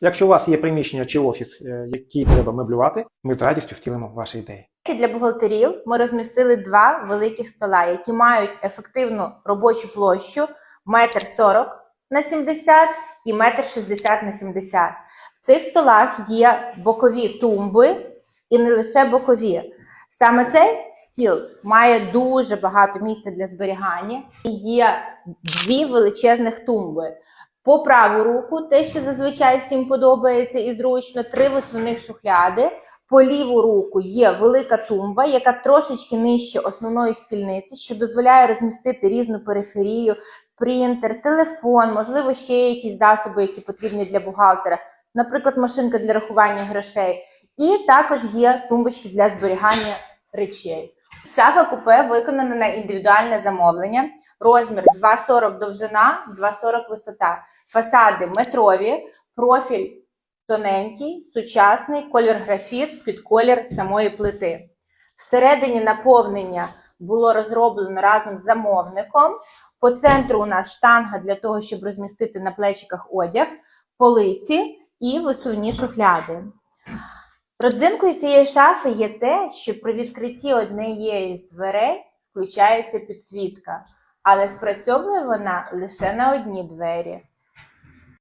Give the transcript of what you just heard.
Якщо у вас є приміщення чи офіс, е, який треба меблювати, ми з радістю втілимо ваші ідеї. Для бухгалтерів ми розмістили два великих стола, які мають ефективну робочу площу метр сорок на 70 і метр 60 на 70. В цих столах є бокові тумби і не лише бокові. Саме цей стіл має дуже багато місця для зберігання. І Є дві величезних тумби. По праву руку, те, що зазвичай всім подобається і зручно, три висувних шухляди. По ліву руку є велика тумба, яка трошечки нижче основної стільниці, що дозволяє розмістити різну периферію, принтер, телефон, можливо, ще якісь засоби, які потрібні для бухгалтера, наприклад, машинка для рахування грошей. І також є тумбочки для зберігання речей. Шафа купе виконана на індивідуальне замовлення. Розмір 2,40 довжина, 2,40 висота. Фасади метрові, профіль тоненький, сучасний, колір графіт під колір самої плити. Всередині наповнення було розроблено разом з замовником. По центру у нас штанга для того, щоб розмістити на плечиках одяг, полиці і висувні шухляди. Родзинкою цієї шафи є те, що при відкритті однієї з дверей включається підсвітка, але спрацьовує вона лише на одні двері.